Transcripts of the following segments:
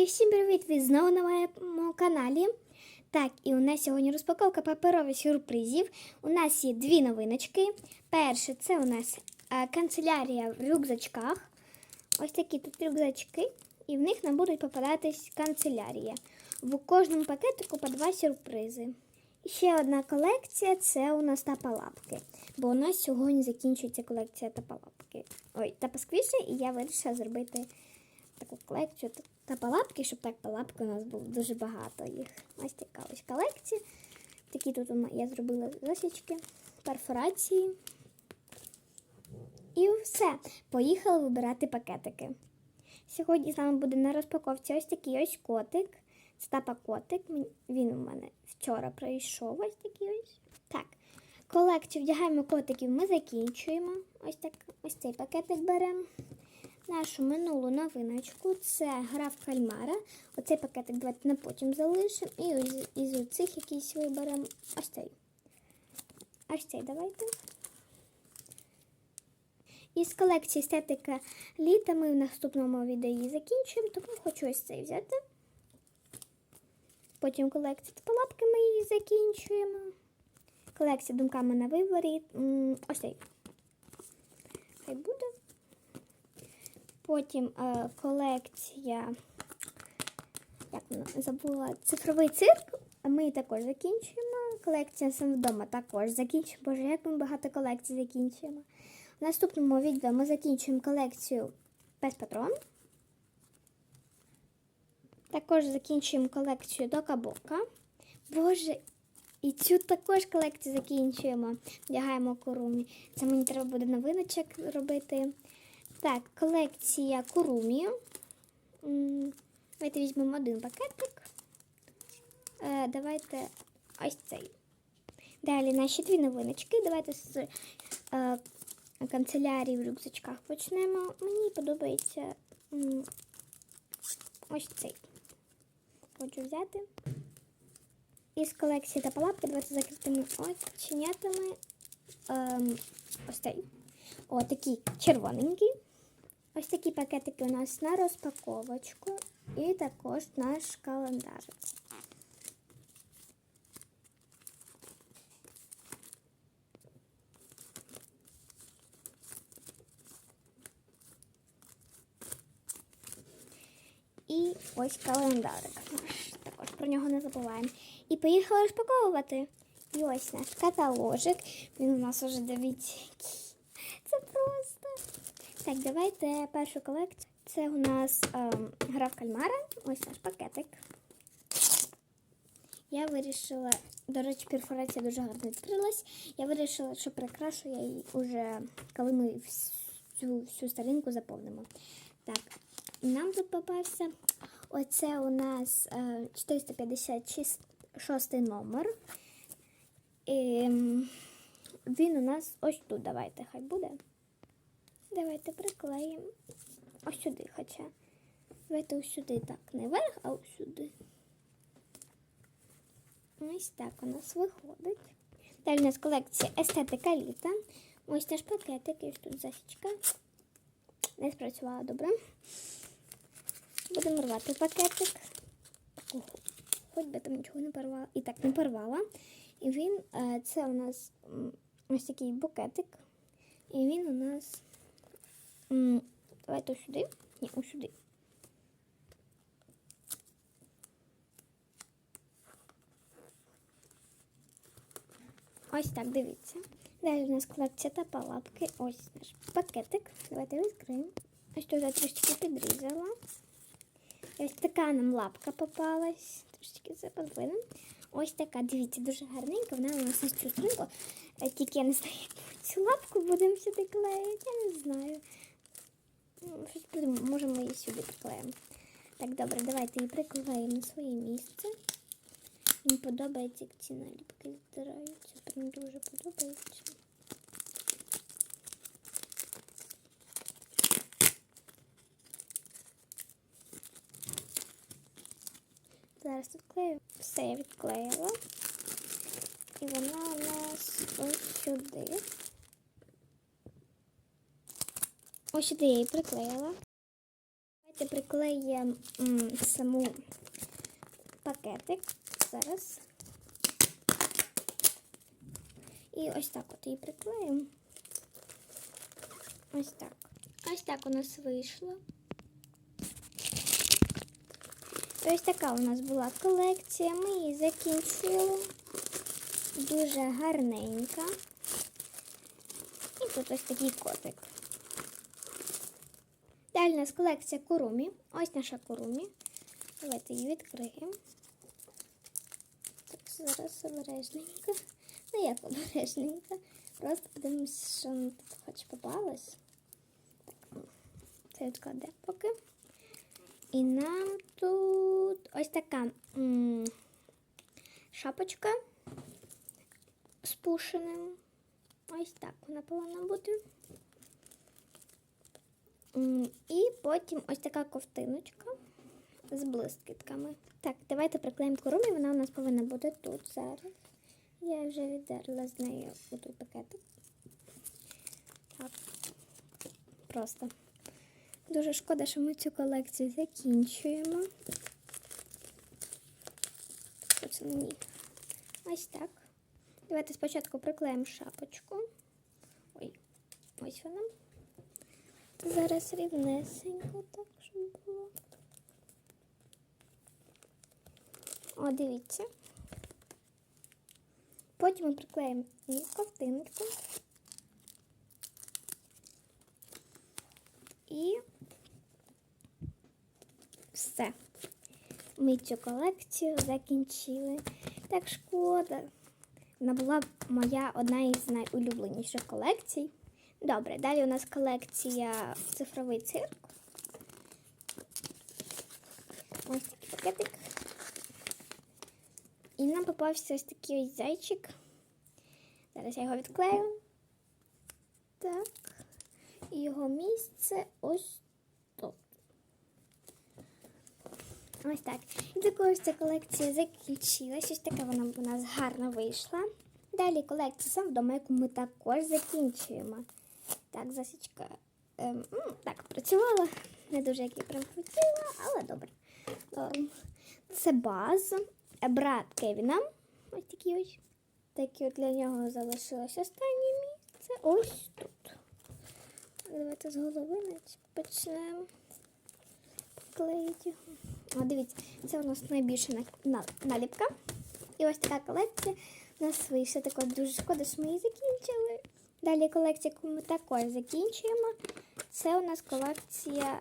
І всім привіт! Ви знову на моєму каналі. Так, і у нас сьогодні розпаковка паперових сюрпризів. У нас є дві новиночки. Перше, це у нас е, канцелярія в рюкзачках. Ось такі тут рюкзачки, і в них нам будуть попадатись канцелярія. В кожному пакетику по два сюрпризи. І ще одна колекція це у нас тапалапки. Бо у нас сьогодні закінчується колекція тапалапки. Ой, тапасквіші, і я вирішила зробити таку колекцію та палапки, щоб так палапки у нас було дуже багато їх. Ось така ось колекція. Такі тут я зробила засічки, перфорації. І все. Поїхали вибирати пакетики. Сьогодні з нами буде на розпаковці ось такий ось котик. Це тапа котик. Він у мене вчора прийшов ось такий ось. Так. Колекцію вдягаємо котиків, ми закінчуємо. Ось так, ось цей пакетик беремо нашу минулу новиночку. Це гра в кальмара. Оцей пакетик давайте на потім залишимо. І ось із цих якийсь виберемо. Ось цей. Ось цей давайте. Із колекції естетика літа ми в наступному відео її закінчуємо, тому хочу ось цей взяти. Потім колекція палапки ми її закінчуємо. Колекція думками на виборі. Ось цей. Хай буде. Потім е, колекція, як вона забула, цифровий цирк. Ми також закінчуємо. Колекція сам вдома також закінчуємо. Боже, як ми багато колекцій закінчуємо. В наступному відео ми закінчуємо колекцію Пес Патрон. Також закінчуємо колекцію Дока-Бока. Боже, і цю також колекцію закінчуємо. Вдягаємо курумі. Це мені треба буде новиночок робити. Так, колекція Курумі. Давайте візьмемо один пакетик. Е, давайте ось цей. Далі наші дві новиночки. Давайте з е, канцелярії в рюкзачках почнемо. Мені подобається ось цей. Хочу взяти. Із колекції та палапки давайте закритими оченятами. Ем, ось цей. О, такий червоненький. Ось такі пакетики у нас на розпаковочку. І також наш календар. І ось календарик. Також про нього не забуваємо. І поїхали розпаковувати. І ось наш каталожик. Він у нас уже дивіться. який. Це просто. Так, давайте першу колекцію. Це у нас ем, гра в кальмара. Ось наш пакетик. Я вирішила, до речі, перфорація дуже гарно відкрилась. Я вирішила, що прикрашу я її уже, коли ми всю, всю сторінку заповнимо. Так, нам тут попався. Оце у нас е, 456 номер. І, він у нас ось тут. Давайте, хай буде. Давайте приклеїмо. Ось сюди хоча. Давайте ось сюди так. Не вверх, а ось сюди. Ось так у нас виходить. Далі у нас колекція естетика літа. Ось теж пакетик, і тут засічка. Не спрацювала добре. Будемо рвати пакетик. Хоч би там нічого не порвала. І так не порвала. І він, е, це у нас ось такий букетик. І він у нас. Давайте ось сюди. Ні, ось сюди. Ось так, дивіться. Далі у нас колекція та палапки. Ось наш пакетик. Давайте відкриємо. Ось тут я трішки підрізала. Ось така нам лапка попалась. Трішки це. Ось така, дивіться, дуже гарненька. Вона у нас на цю струнку. Е, Тільки я не знаю, як цю лапку будемо сюди клеїти. Я не знаю. Щось придумаємо. Може, ми її сюди приклеїмо. Так, добре, давайте її приклеїмо на своє місце. Мені подобається, як ці наліпки здираються. Прям дуже подобається. Зараз відклею. Все я відклеїла. І вона у нас ось сюди. Ось сюди я її приклеїла. Давайте приклеїмо саму пакетик. Зараз. І ось так от її приклеїмо. Ось так. Ось так у нас вийшло. Ось така у нас була колекція. Ми її закінчили. Дуже гарненька. І тут ось такий котик. Далі у нас колекція курумі. Ось наша курумі. Давайте її відкриємо. Так, зараз обережненько. Ну як обережненько. Просто подивимося, що нам тут хоч попалось. Це відкладе поки. І нам тут ось така шапочка з пушеним. Ось так вона повинна бути. І потім ось така ковтиночка з блискітками. Так, давайте приклеїмо корумі, вона у нас повинна бути тут зараз. Я вже віддерла з нею у пакетик. Так. Просто. Дуже шкода, що ми цю колекцію закінчуємо. Це ні. Ось так. Давайте спочатку приклеїмо шапочку. Ой, ось вона. Зараз рівнесенько так, щоб було. О, дивіться. Потім ми приклеїмо її ковтиночку. І все. Ми цю колекцію закінчили. Так шкода. Вона була моя одна із найулюбленіших колекцій. Добре, далі у нас колекція цифровий цирк. Ось такий пакетик. І нам попався ось такий ось зайчик. Зараз я його відклею. Так. І його місце ось тут. Ось так. І також ця колекція закінчилась. Ось така вона у нас гарно вийшла. Далі колекція сам вдома, яку ми також закінчуємо. Так, засічка ем, так працювала. Не дуже як я прям хотіла, але добре. Норм. Це баз. Е, Брат Кевіна. Ось такий ось. Такі от для нього залишилось останнє місце. Ось тут. Давайте з голови почнемо клеїти. О, дивіться, це у нас найбільша на- на- наліпка. І ось така колекція у нас вийшла. Так дуже шкода, що ми її закінчили. Далі колекція, яку ми також закінчуємо. Це у нас колекція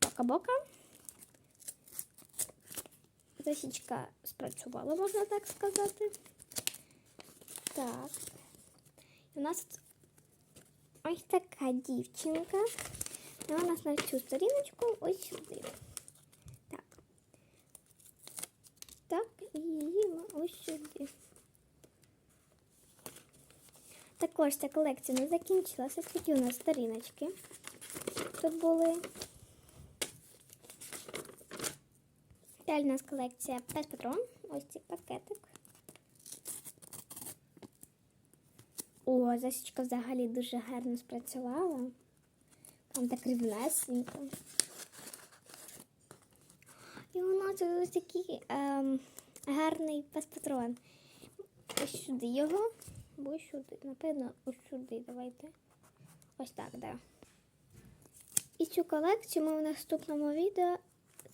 Бока-Бока. Засічка спрацювала, можна так сказати. Так. І у нас ось така дівчинка. І у нас на цю сторіночку ось сюди. Так. Так, і її ми ось сюди. Також ця колекція не закінчилася. Такі у нас сторіночки. Тут були. Далі у нас колекція Пес Патрон. Ось цей пакетик. О, засічка взагалі дуже гарно спрацювала. Там так рівнесенько. І у нас ось такий ем, гарний пес-патрон. Ось сюди його. Бо сюди. Напевно, ось сюди. Давайте. Ось так, да. І цю колекцію ми в наступному відео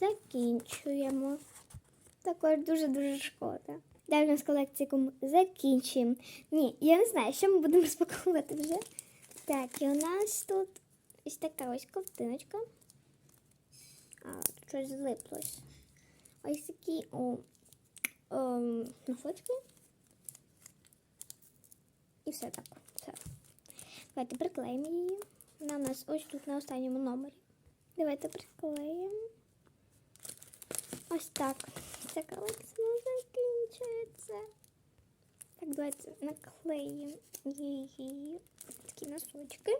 закінчуємо. Також дуже-дуже шкода. Далі у нас колекцію закінчуємо. Ні, я не знаю, що ми будемо розпаковувати вже. Так, і у нас тут ось така ось ковтиночка. А, щось злиплось. Ось такі о, о, носочки. І все так. Все. Давайте приклеїмо її. Вона у нас ось тут на останньому номері. Давайте приклеїмо. Ось так. Ця колекція закінчується. Так, давайте наклеїмо її такі носочки.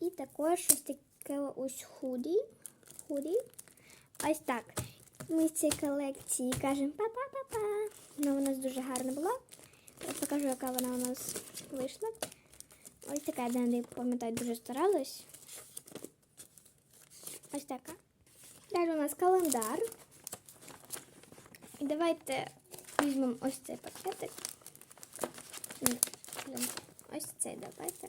І також ось таке ось худі. Худі. Ось так. Ми з цієї колекції кажемо па-па-па-па. Вона у нас дуже гарна була. Я покажу, яка вона у нас вийшла. Ось така, я не пам'ятаю, дуже старалась. Ось така. Далі у нас календар. І давайте візьмемо ось цей пакетик. Ось цей давайте.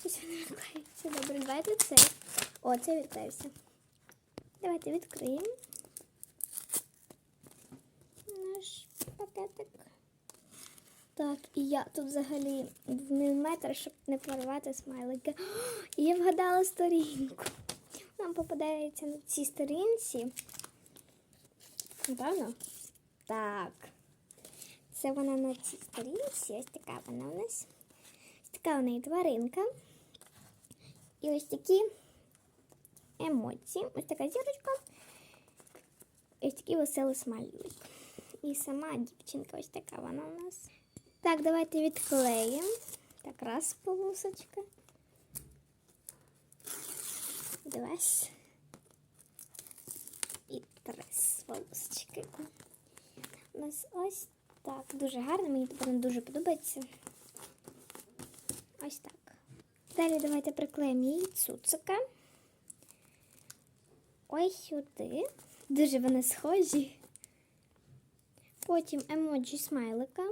Щось він відклеїться. Добре, давайте цей. О, цей відклеївся. Давайте відкриємо наш пакетик. Так, і я тут взагалі в міліметр, щоб не порвати смайлики. І я вгадала сторінку. Нам попадається на цій сторінці. Напевно? Так. Це вона на цій сторінці. Ось така вона у нас. Ось така у неї тваринка. І ось такі емоції. Ось така зірочка. І ось такий веселий смайлик. І сама дівчинка ось така вона у нас. Так, давайте відклеїмо. Так, раз полосочка. Два. І три полосочки. У нас ось так. Дуже гарно, мені тепер дуже подобається. Ось так. Далі давайте приклеїмо її цуцика. Ось сюди. Дуже вони схожі. Потім емоджі смайлика.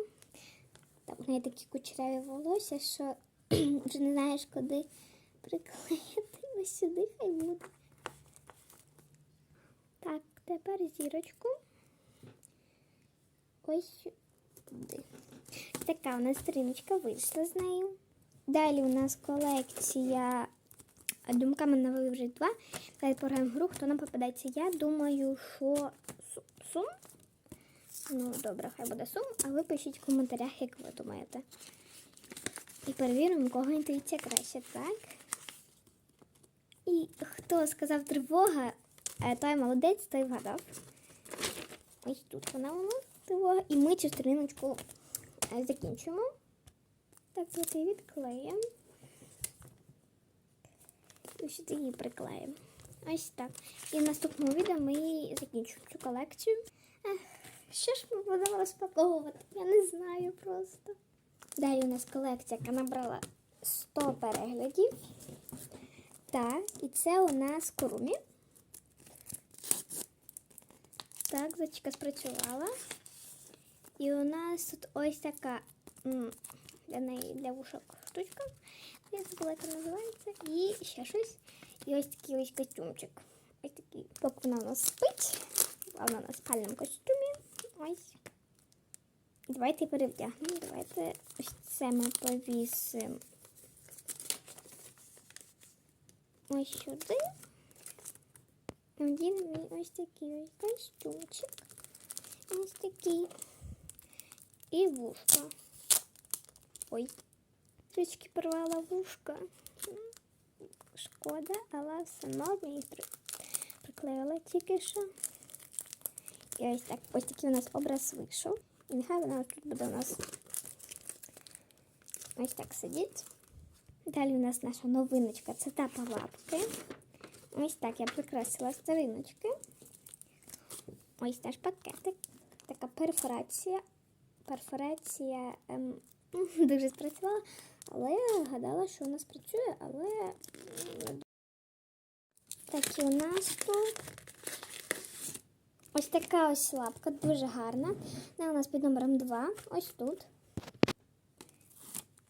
Так, у неї такі кучеряві волосся, що вже не знаєш, куди приклеїти. Ось сюди хай буде. Так, тепер зірочку. Ось сюди. Така у нас сторіночка вийшла з нею. Далі у нас колекція думками на вивжить 2. Далі пограємо в гру, хто нам попадається. Я думаю, що Су- сум. Ну, добре, хай буде сум, а ви пишіть в коментарях, як ви думаєте. І перевіримо, кого інтуїція краще, так? І хто сказав тривога, е, той молодець, той вгадав. Ось тут вона у нас тривога. І ми цю сторіночку е, закінчимо. Так, от і відклеїмо. І сюди її приклеїмо. Ось так. І в наступному відео ми закінчимо цю колекцію. Що ж ми будемо розпаковувати? Я не знаю просто. Далі у нас колекція, яка набрала 100 переглядів. Так, і це у нас курумі. Так, зачка спрацювала. І у нас тут ось така для неї для вушок штучка. Я забула, як називається. І ще щось. І ось такий ось костюмчик. Ось такий. Поки вона у нас спить. Вона на спальному костюмі. Ось. Давайте перевдягнемо. Давайте ось це ми повісимо. Ось сюди. Одінемо ось такий ось костюмчик. Ось такий. І вушка. Ой. Трішки порвала вушка. Шкода, але все одно мені приклеїла тільки що. І ось так, ось такий у нас образ вийшов. І нехай вона тут буде у нас ось так сидіть. Далі у нас наша новиночка це тапа лапки. Ось так я прикрасила сторіночки. Ось наш пакетик. Така перфорація. Перфорація ем, дуже спрацювала, але я гадала, що у нас працює, але м, так і у нас тут. Ось така ось лапка, дуже гарна. Вона у нас під номером 2, ось тут.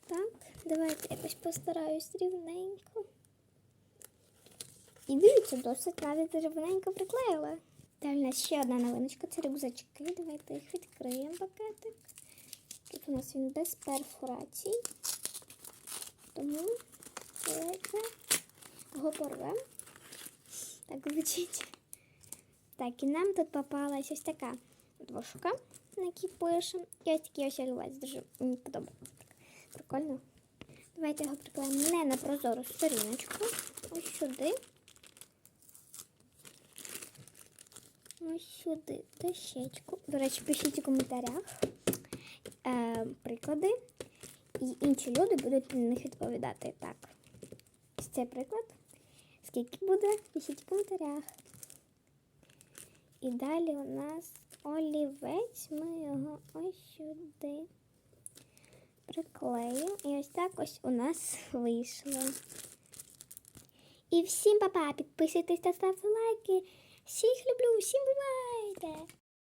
Так, давайте якось постараюсь рівненько. І дивіться, досить навіть рівненько приклеїла. Далі у нас ще одна новиночка, це рюкзачки. Давайте їх відкриємо пакетик. Тут у нас він без перфорацій. Тому давайте його порвемо. Так звучить. Так, і нам тут попалась ось така дошка, на якій пишемо. І ось такий ось олівець дуже мені подобається. Прикольно. Давайте його приклеїмо не на прозору сторіночку. Ось сюди. Ось сюди дощечку. До речі, пишіть у коментарях е, приклади. І інші люди будуть на них відповідати. Так. Ось цей приклад. Скільки буде? Пишіть у коментарях. І далі у нас олівець. Ми його ось сюди приклеїмо. І ось так ось у нас вийшло. І всім па-па, підписуйтесь та ставте лайки. Всіх люблю, всім бувайте!